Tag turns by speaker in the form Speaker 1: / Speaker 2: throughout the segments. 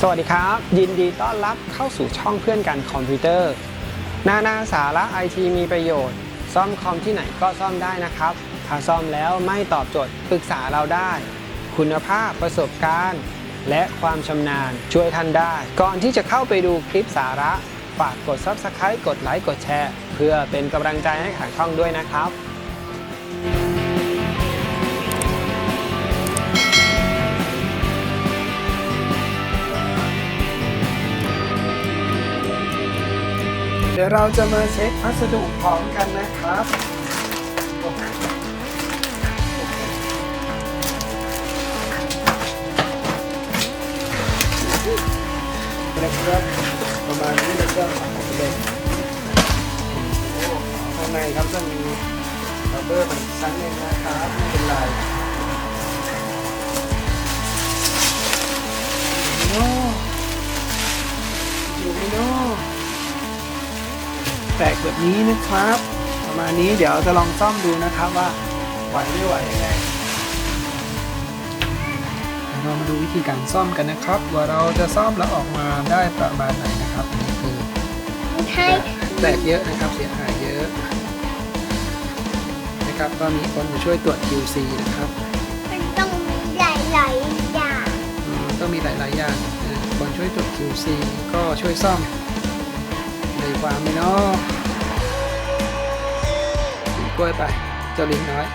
Speaker 1: สวัสดีครับ ยินดีต้อนรับเข้าสู่ช่องเพื่อนกันคอมพิวเตอร์ นานาสาระไอทีมีประโยชน์ ซ่อมคอมที่ไหนก็ซ่อมได้นะครับ ถ้าซ่อมแล้วไม่ตอบโจทย์ปรึกษาเราได้ คุณภาพประสบการณ์ และความชำนาญช่วยท่านได้ ก่อนที่จะเข้าไปดูคลิปสาระ ฝากกด Subscribe กดไลค์กดแชร์ เพื่อเป็นกำลังใจให้ทางช่องด้วยนะครับ ยวเราจะมาเช็คพัสดุพร้อมกันนะครับ นะครับประมาณนี้แล้วก็เลยข้างในครับจะมีรับเบอร์มันชั้นหนึงนะครับไม่เป็นไร แตกแบบนี้นะครับ ประมาณนี้เดี๋ยวจะลองซ่อมดูนะครับว่าไหวไม่ไหวยังไงเรามาดูวิธีการซ่อมกันนะครับ ว่าเราจะซ่อมแล้วออกมาได้ประมาณไหนนะครับนี่คือ
Speaker 2: ให้
Speaker 1: แตกเยอะนะครับเสียหายเยอะนะครับก็มีคนมาช่วยตรวจ QC นะครับ
Speaker 2: มันต้องมีหลายๆอย่าง
Speaker 1: อืมต้องมีหลายๆอย่างเออคนช่วยตรวจ QC ก็ช่วยซ่อม เลยความไหมเนาะกินกล้วยไป เจ้าลิงน้อย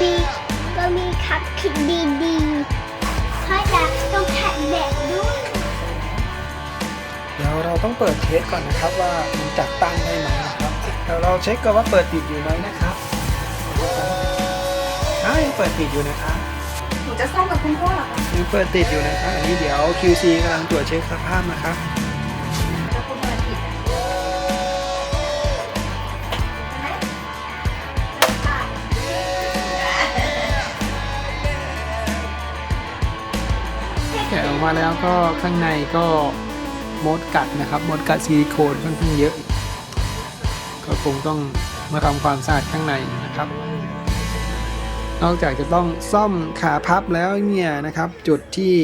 Speaker 2: มีก็มีคับคิดดีๆเพราะจะต้องแท็กแบบด้วย
Speaker 1: เดี๋ยวเราต้องเปิดเทสก่อนนะครับว่ามันจัดตั้งได้ไหมนะครับเดี๋ยวเราเช็คก่อนว่าเปิดติดอยู่ไหมนะครับใช่เปิดติดอยู่นะครับ
Speaker 3: หนู จะซ่อมกับคุณพ่อเหรอคะ
Speaker 1: ยังเปิดติดอยู่นะครับอันนี้เดี๋ยว QC กำลังตรวจเช็คสภาพนะครับ
Speaker 3: จะคุณเปิดผิดอะใช่ไหมได้
Speaker 1: แกะออกมาแล้วก็ข้างในก็มดกัดนะครับมดกัดซิลิโคนค่อนข้างเยอะ ก็คงต้องมาทำความสะอาดข้างในนะครับ นอกจากจะต้องซ่อมขาพับแล้วเนี่ยนะครับ จุดที่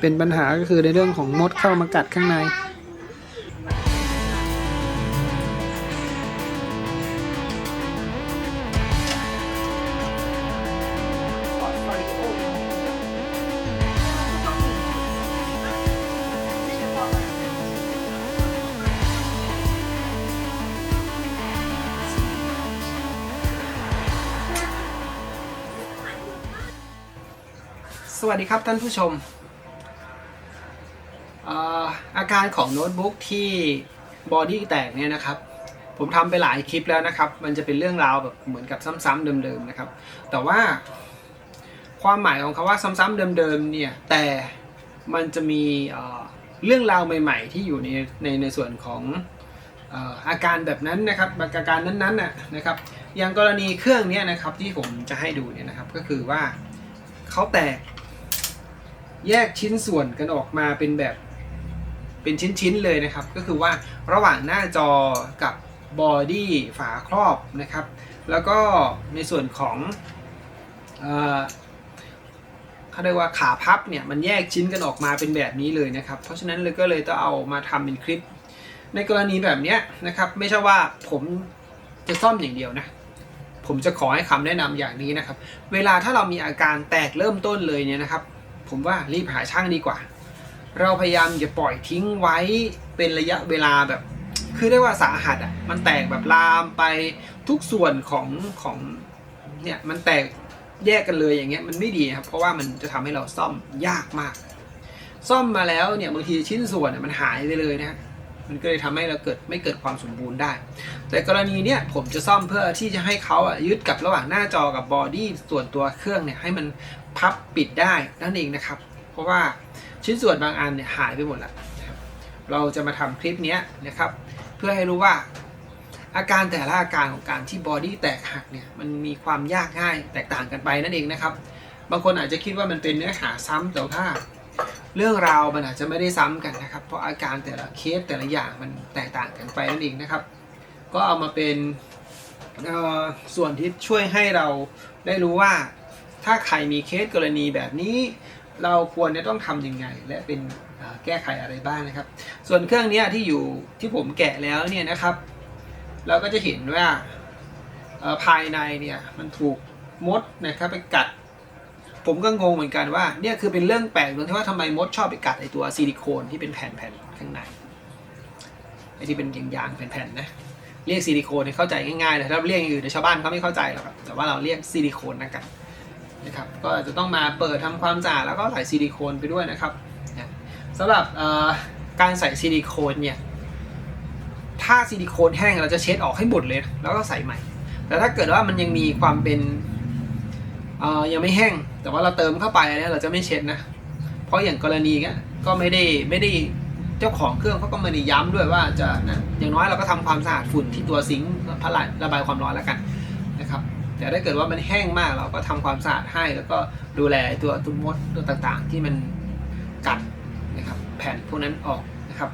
Speaker 1: เป็นปัญหาก็คือในเรื่องของมดเข้ามากัดข้างใน สวัสดีครับท่านผู้ชมเอ่อาการของโน้ตบุ๊กที่บอดี้แตกเนี่ยนะครับ ผมทำไปหลายคลิปแล้วนะครับ มันจะเป็นเรื่องราวแบบเหมือนกับซ้ำๆเดิมๆนะครับ แต่ว่าความหมายของคาว่าซ้ำๆเดิมๆเนี่ยแต่มันจะมีเเรื่องราวใหม่ ๆ ที่อยู่ในในในส่วนของเอ่อาการแบบนั้นนะครับอาการนั้นๆน่ะนะครับ อย่างกรณีเครื่องเนี้ยนะครับที่ผมจะให้ดูเนี่ยนะครับก็คือว่าเขาแตก แยกชิ้นส่วนกันออกมาเป็นแบบเป็นชิ้นๆเลยนะครับ ก็คือว่าระหว่างหน้าจอกับบอดี้ฝาครอบนะครับ แล้วก็ในส่วนของเอ่อเขาเรียกว่าขาพับเนี่ยมันแยกชิ้นกันออกมาเป็นแบบนี้เลยนะครับ เพราะฉะนั้นเลยก็เลยต้องเอามาทำเป็นคลิป ในกรณีแบบนี้นะครับ ไม่ใช่ว่าผมจะซ่อมอย่างเดียวนะผมจะขอให้คำแนะนำอย่างนี้นะครับ เวลาถ้าเรามีอาการแตกเริ่มต้นเลยเนี่ยนะครับ ผมว่ารีบหาช่างดีกว่า เราพยายามอย่าปล่อยทิ้งไว้เป็นระยะเวลาแบบ คือเรียกว่าสาหัสอะมันแตกแบบลามไปทุกส่วนของของเนี่ยมันแตกแยกกันเลยอย่างเงี้ยมันไม่ดีครับเพราะว่ามันจะทำให้เราซ่อมยากมาก ซ่อมมาแล้วเนี่ยบางทีชิ้นส่วนเนี่ยมันหายไปเลยนะ มันก็เลยทำให้เราเกิดไม่เกิดความสมบูรณ์ได้ แต่กรณีเนี้ยผมจะซ่อมเพื่อที่จะให้เขาอะยึดกับระหว่างหน้าจอกับบอดี้ส่วนตัวเครื่องเนี่ยให้มันพับปิดได้นั่นเองนะครับ เพราะว่าชิ้นส่วนบางอันเนี่ยหายไปหมดแล้วนะเราจะมาทำคลิปเนี้ยนะครับ เพื่อให้รู้ว่าอาการแต่ละอาการของการที่บอดี้แตกหักเนี่ยมันมีความยากง่ายแตกต่างกันไปนั่นเองนะครับ บางคนอาจจะคิดว่ามันเป็นเนื้อหาซ้ำแต่ว่า เรื่องราวมันอาจจะไม่ได้ซ้ำกันนะครับ เพราะอาการแต่ละเคสแต่ละอย่างมันแตกต่างกันไปนั่นเองนะครับ ก็เอามาเป็นส่วนที่ช่วยให้เราได้รู้ว่า ถ้าใครมีเคสกรณีแบบนี้ เราควรจะต้องทำยังไง และเป็นแก้ไขอะไรบ้างนะครับ ส่วนเครื่องนี้ที่อยู่ที่ผมแกะแล้วเนี่ยนะครับ เราก็จะเห็นว่าภายในเนี่ยมันถูกมดนะครับไปกัด ผมก็งงเหมือนกันว่าเนี่ยคือเป็นเรื่องแปลกตรงที่ว่าทำไมมดชอบไปกัดไอตัวซิลิโคนที่เป็นแผ่นๆข้างในไอที่เป็นยางๆแผ่นๆนะเรียกซิลิโคนให้เข้าใจง่ายๆเลยถ้าเรียกอย่างอื่นเดี๋ยวชาวบ้านเขาไม่เข้าใจหรอกครับแต่ว่าเราเรียกซิลิโคนนะกันนะครับก็จะต้องมาเปิดทำความสะอาดแล้วก็ใส่ซิลิโคนไปด้วยนะครับสำหรับการใส่ซิลิโคนเนี่ยถ้าซิลิโคนแห้งเราจะเช็ดออกให้หมดเลย แล้วก็ใส่ใหม่ แต่ถ้าเกิดว่ามันยังมีความเป็น ยังไม่แห้ง แต่ว่าเราเติมเข้าไปเนี่ยเราจะไม่เช็ดนะ เพราะอย่างกรณีเนี้ยก็ไม่ได้ไม่ได้เจ้าของเครื่องเขาก็ไม่ได้ย้ำด้วยว่าจะนะอย่างน้อยเราก็ทำความสะอาดฝุ่นที่ตัวซิงค์พระระบายความร้อนแล้วกันนะครับ แต่ถ้าเกิดว่ามันแห้งมากเราก็ทำความสะอาดให้ แล้วก็ดูแลตัวตุ่มมดตัวต่างๆ ที่มันกัดนะครับแผ่นพวกนั้นออกนะครับ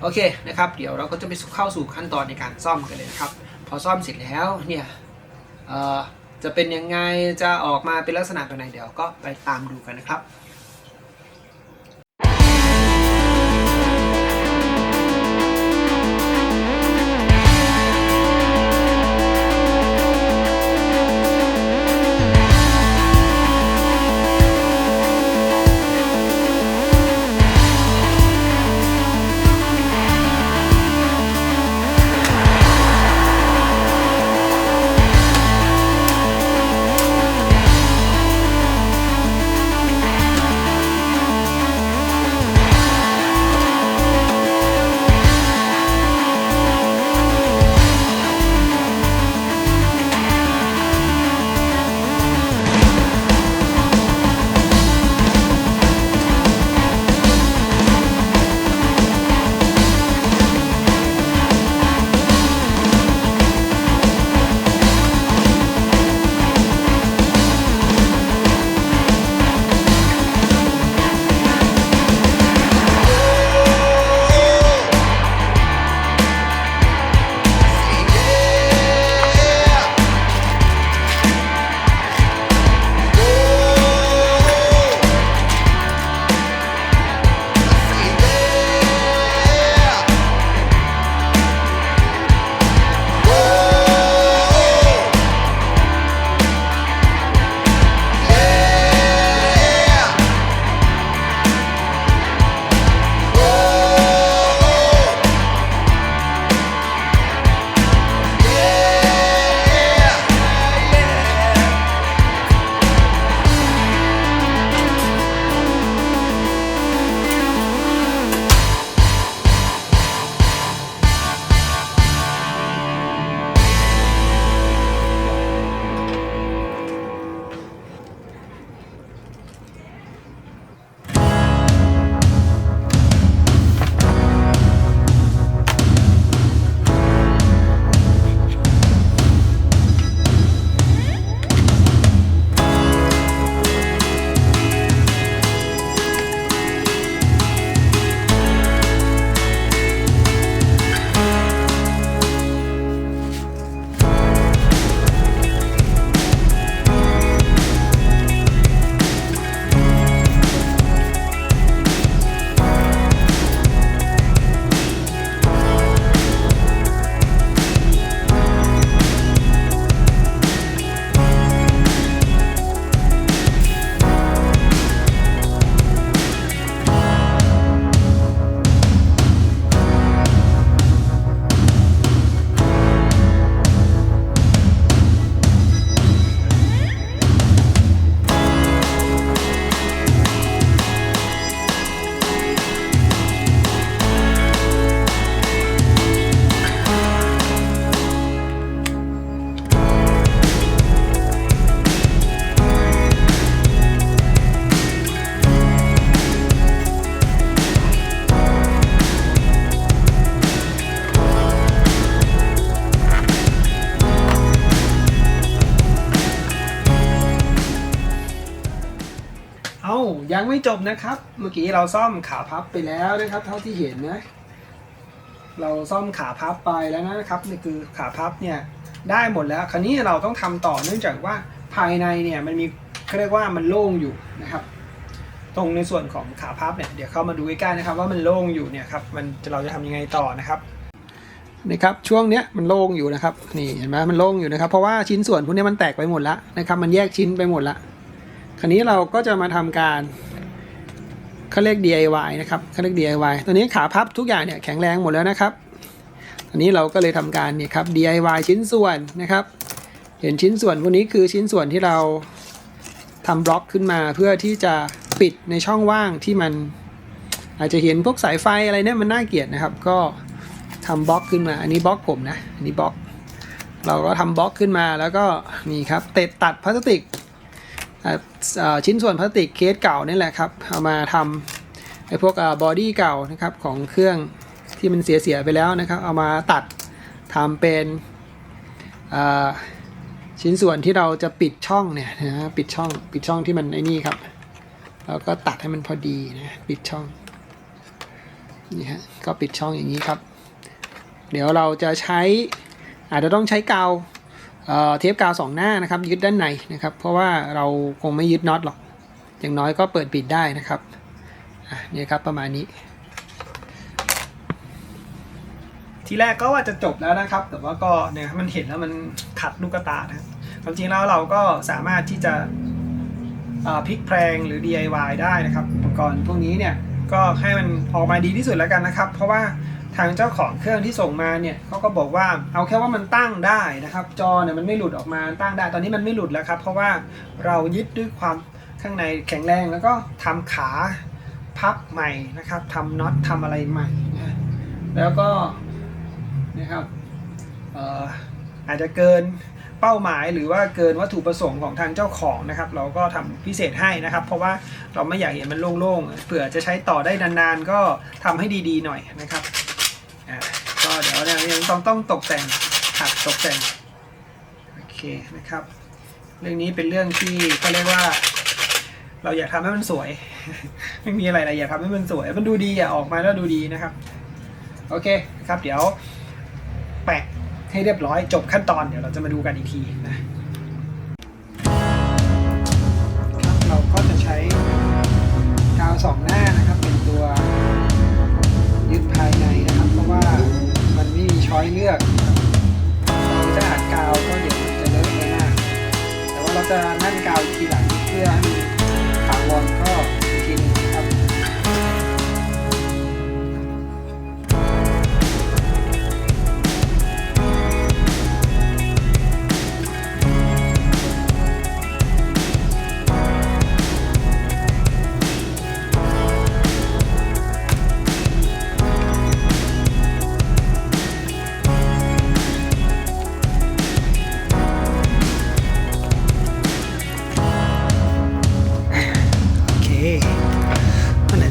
Speaker 1: โอเคนะครับ เดี๋ยวเราก็จะไปเข้าสู่ขั้นตอนในการซ่อมกันเลยนะครับ พอซ่อมเสร็จแล้วเนี่ยเอ่อ จะเป็นยังไงจะออกมาเป็นลักษณะแบบไหนเดี๋ยวก็ไปตามดูกันนะครับ ยังไม่จบนะครับ เมื่อกี้เราซ่อมขาพับไปแล้วนะครับ เท่าที่เห็นนะ เราซ่อมขาพับไปแล้วนะครับนี่คือขาพับเนี่ยได้หมดแล้ว คราวนี้เราต้องทำต่อเนื่องจากว่าภายในเนี่ยมันมีเขาเรียกว่ามันโล่งอยู่นะครับ ตรงในส่วนของขาพับเนี่ยเดี๋ยวเข้ามาดูใกล้ๆนะครับ ว่ามันโล่งอยู่เนี่ยครับมันเราจะทำยังไงต่อนะครับนี่ครับช่วงเนี้ยมันโล่งอยู่นะครับนี่เห็นไหมมันโล่งอยู่นะครับ เพราะว่าชิ้นส่วนพวกนี้มันแตกไปหมดแล้วนะครับ มันแยกชิ้นไปหมดละคราวนี้เราก็จะมาทำการ เขาเรียก DIY นะครับเขาเรียก DIY ตัวนี้ขาพับทุกอย่างเนี่ยแข็งแรงหมดแล้วนะครับอันนี้เราก็เลยทำการเนี่ยครับ DIY ชิ้นส่วนนะครับ เห็นชิ้นส่วนพวกนี้คือชิ้นส่วนที่เราทำบล็อกขึ้นมาเพื่อที่จะปิดในช่องว่างที่มัน อาจจะเห็นพวกสายไฟอะไรเนี่ยมันน่าเกลียดนะครับ ก็ทำบล็อกขึ้นมา อันนี้บล็อกผมนะ อันนี้บล็อก เราก็ทำบล็อกขึ้นมาแล้วก็นี่ครับเตะตัดพลาสติก ชิ้นส่วนพลาสติกเคสเก่านี่แหละครับเอามาทำไอ้พวกบอดี้เก่านะครับของเครื่องที่มันเสียๆไปแล้วนะครับ เอามาตัดทำเป็นชิ้นส่วนที่เราจะปิดช่องเนี่ยนะฮะปิดช่องปิดช่องที่มันไอ้นี่ครับแล้วก็ตัดให้มันพอดีนะปิดช่องนี่ฮะก็ปิดช่องอย่างนี้ครับ เดี๋ยวเราจะใช้อาจจะต้องใช้กาว เทปกาวสองหน้านะครับยึดด้านในนะครับ เพราะว่าเราคงไม่ยึดน็อตหรอก อย่างน้อยก็เปิดปิดได้นะครับนี่ครับประมาณนี้ ทีแรกก็ว่าจะจบแล้วนะครับ แต่ว่าก็เนี่ยมันเห็นแล้วมันขัดลูกตานะความจริงแล้วเราก็สามารถที่จะพลิกแพลงหรือ DIY ได้นะครับ อุปกรณ์พวกนี้เนี่ยก็ให้มันออกมาดีที่สุดแล้วกันนะครับ เพราะว่า ทางเจ้าของเครื่องที่ส่งมาเนี่ยเขาก็บอกว่าเอาแค่ว่ามันตั้งได้นะครับ จอเนี่ยมันไม่หลุดออกมาตั้งได้ ตอนนี้มันไม่หลุดแล้วครับ เพราะว่าเรายึดด้วยความข้างในแข็งแรงแล้วก็ทำขาพับใหม่นะครับทำน็อตทำอะไรใหม่นะแล้วก็นะครับเอออาจจะเกินเป้าหมายหรือว่าเกินวัตถุประสงค์ของทางเจ้าของนะครับ เราก็ทำพิเศษให้นะครับ เพราะว่าเราไม่อยากเห็นมันโล่งๆเผื่อจะใช้ต่อได้นานๆ ก็ทำให้ดีๆหน่อยนะครับ อ่าก็เดี๋ยวเนี่ยยังต้องต้องตกแต่งขัดตกแต่งโอเคนะครับ เรื่องนี้เป็นเรื่องที่ก็เรียกว่า เราอยากทำให้มันสวย ไม่มีอะไรเลยอยากทำให้มันสวย มันดูดีอะออกมาแล้วดูดีนะครับ โอเคนะครับ เดี๋ยวแปะให้เรียบร้อยจบขั้นตอนเดี๋ยวเราจะมาดูกันอีกทีนะครับเราก็จะใช้กาวสองหน้านะครับเป็นตัว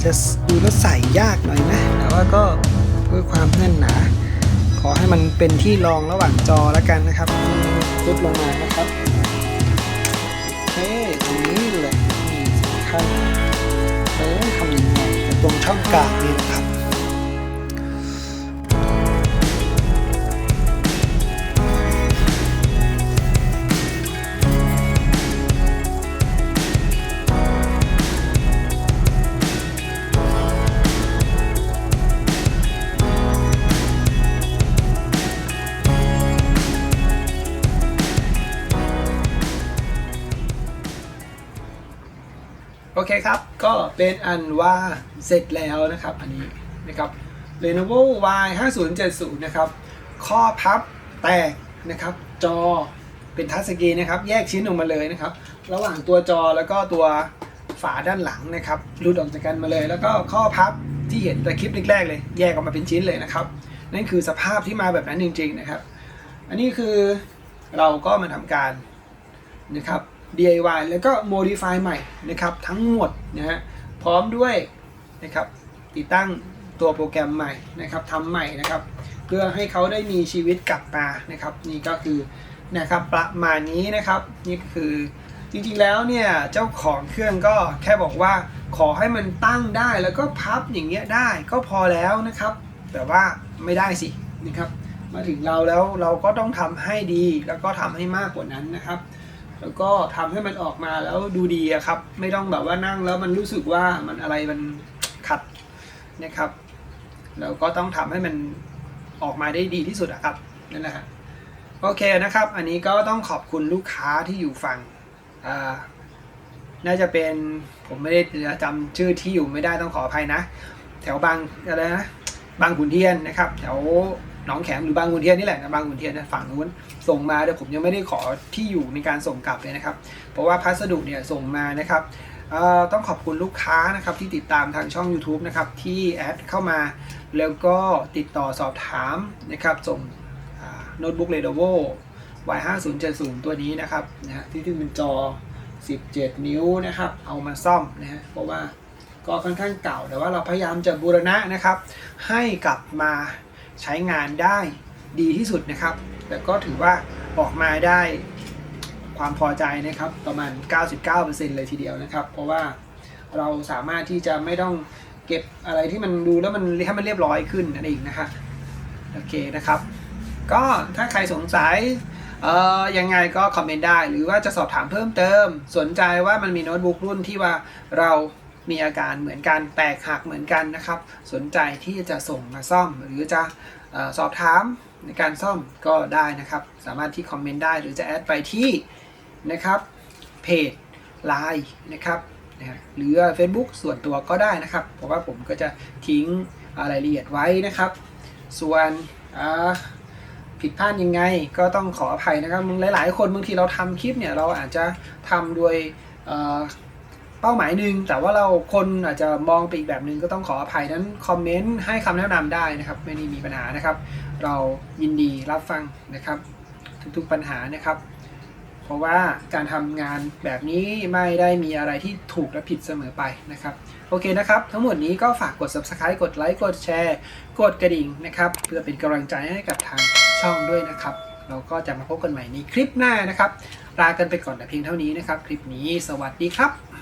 Speaker 1: จจะดูแล้วใส่ยากหน่อยนะ แต่ว่าก็เพื่อความแน่นหนา ขอให้มันเป็นที่รองระหว่างจอแล้วกันนะครับลดลงมานะครับโอเคตรงนี้เลยนี่สำคัญเออทำยังไงตรงช่องกลางนี่นะครับ คครับ ก็เป็นอันว่าเสร็จแล้วนะครับอันนี้นะครับ Lenovo Y 5 0 7 0นะครับ ข้อพับแตกนะครับ จอเป็นทัชสกรีนนะครับ แยกชิ้นออกมาเลยนะครับ ระหว่างตัวจอแล้วก็ตัวฝาด้านหลังนะครับหลุดออกจากกันมาเลย แล้วก็ข้อพับที่เห็นแต่คลิปแรกๆเลย แยกออกมาเป็นชิ้นเลยนะครับ นั่นคือสภาพที่มาแบบนั้นจริง ๆนะครับ อันนี้คือเราก็มาทำการนะครับ DIY แล้วก็ modify ใหม่นะครับทั้งหมดนะฮะพร้อมด้วยนะครับติดตั้งตัวโปรแกรมใหม่นะครับทำใหม่นะครับ เพื่อให้เขาได้มีชีวิตกลับมานะครับ นี่ก็คือนะครับประมาณนี้นะครับนี่คือจริงๆแล้วเนี่ยเจ้าของเครื่องก็แค่บอกว่าขอให้มันตั้งได้แล้วก็พับอย่างเงี้ยได้ก็พอแล้วนะครับ แต่ว่าไม่ได้สินะครับ มาถึงเราแล้วเราก็ต้องทำให้ดีแล้วก็ทำให้มากกว่านั้นนะครับ แล้วก็ทำให้มันออกมาแล้วดูดีครับ ไม่ต้องแบบว่านั่งแล้วมันรู้สึกว่ามันอะไรมันขัดนะครับ แล้วก็ต้องทำให้มันออกมาได้ดีที่สุดอะครับนั่นแหละฮะโอเคนะครับ อันนี้ก็ต้องขอบคุณลูกค้าที่อยู่ฝั่งอ่าน่าจะเป็นผมไม่ได้จำชื่อที่อยู่ไม่ได้ต้องขออภัยนะ แถวบางอะไรนะบางขุนเทียนนะครับ แถว หนองแขมหรือบางขุนเทียนนี่แหละนะบางขุนเทียนนะฝั่งนู้นส่งมาแต่ผมยังไม่ได้ขอที่อยู่ในการส่งกลับเลยนะครับ เพราะว่าพัสดุเนี่ยส่งมานะครับต้องขอบคุณลูกค้านะครับที่ติดตามทางช่อง YouTube นะครับที่แอดเข้ามา แล้วก็ติดต่อสอบถามนะครับส่งโน้ตบุ๊ก Lenovo Y5070 ตัวนี้นะครับนะฮะที่ที่เป็นจอ 17 นิ้วนะครับเอามาซ่อมนะฮะเพราะว่าก็ค่อนข้างเก่าแต่ว่าเราพยายามจะบูรณะนะครับให้กลับมา ใช้งานได้ดีที่สุดนะครับ แต่ก็ถือว่าออกมาได้ความพอใจนะครับประมาณ 99%เลยทีเดียวนะครับ เพราะว่าเราสามารถที่จะไม่ต้องเก็บอะไรที่มันดูแล้วมันให้มันเรียบร้อยขึ้นนั่นเองนะครับโอเคนะครับ ก็ถ้าใครสงสัยเอ่อยังไงก็คอมเมนต์ได้ หรือว่าจะสอบถามเพิ่มเติม สนใจว่ามันมีโน้ตบุ๊กรุ่นที่ว่าเรา มีอาการเหมือนกันแตกหักเหมือนกันนะครับ สนใจที่จะส่งมาซ่อม หรือจะอสอบถามในการซ่อมก็ได้นะครับ สามารถที่คอมเมนต์ได้หรือจะแอดไปที่นะครับเพจ Line นะครับหรือ Facebook ส่วนตัวก็ได้นะครับ เพราะว่าผมก็จะทิ้งรายละเอียดไว้นะครับ ส่วนผิดพลาดยังไงก็ต้องขออภัยนะครับหลาย ๆ คนบางทีเราทำคลิปเนี่ยเราอาจจะทำโดย เป้าหมายหนึ่งแต่ว่าเราคนอาจจะมองไปอีกแบบหนึ่งก็ต้องขออภัยนั้นคอมเมนต์ให้คำแนะนำได้นะครับ ไม่ได้มีปัญหานะครับ เรายินดีรับฟังนะครับ ทุกๆปัญหานะครับ เพราะว่าการทำงานแบบนี้ไม่ได้มีอะไรที่ถูกและผิดเสมอไปนะครับโอเคนะครับ ทั้งหมดนี้ก็ฝากกด subscribe กดไลค์กดแชร์ กดกระดิ่งนะครับ เพื่อเป็นกำลังใจให้กับทางช่องด้วยนะครับ เราก็จะมาพบกันใหม่ในคลิปหน้านะครับลากันไปก่อนแต่เพียงเท่านี้นะครับ คลิปนี้สวัสดีครับ